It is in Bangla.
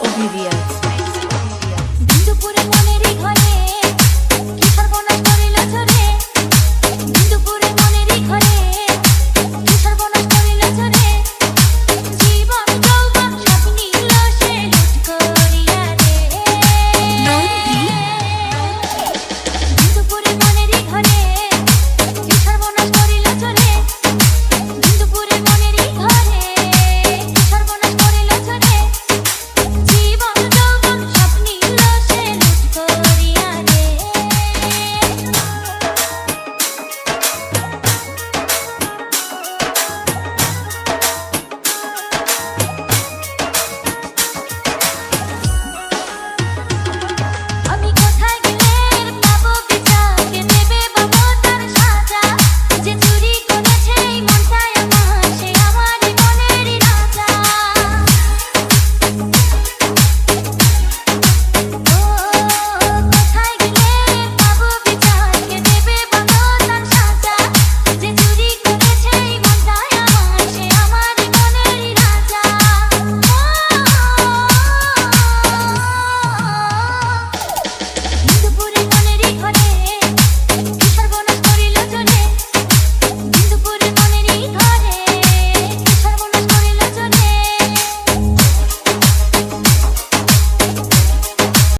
oblivious. Dându-o pure monerii, hai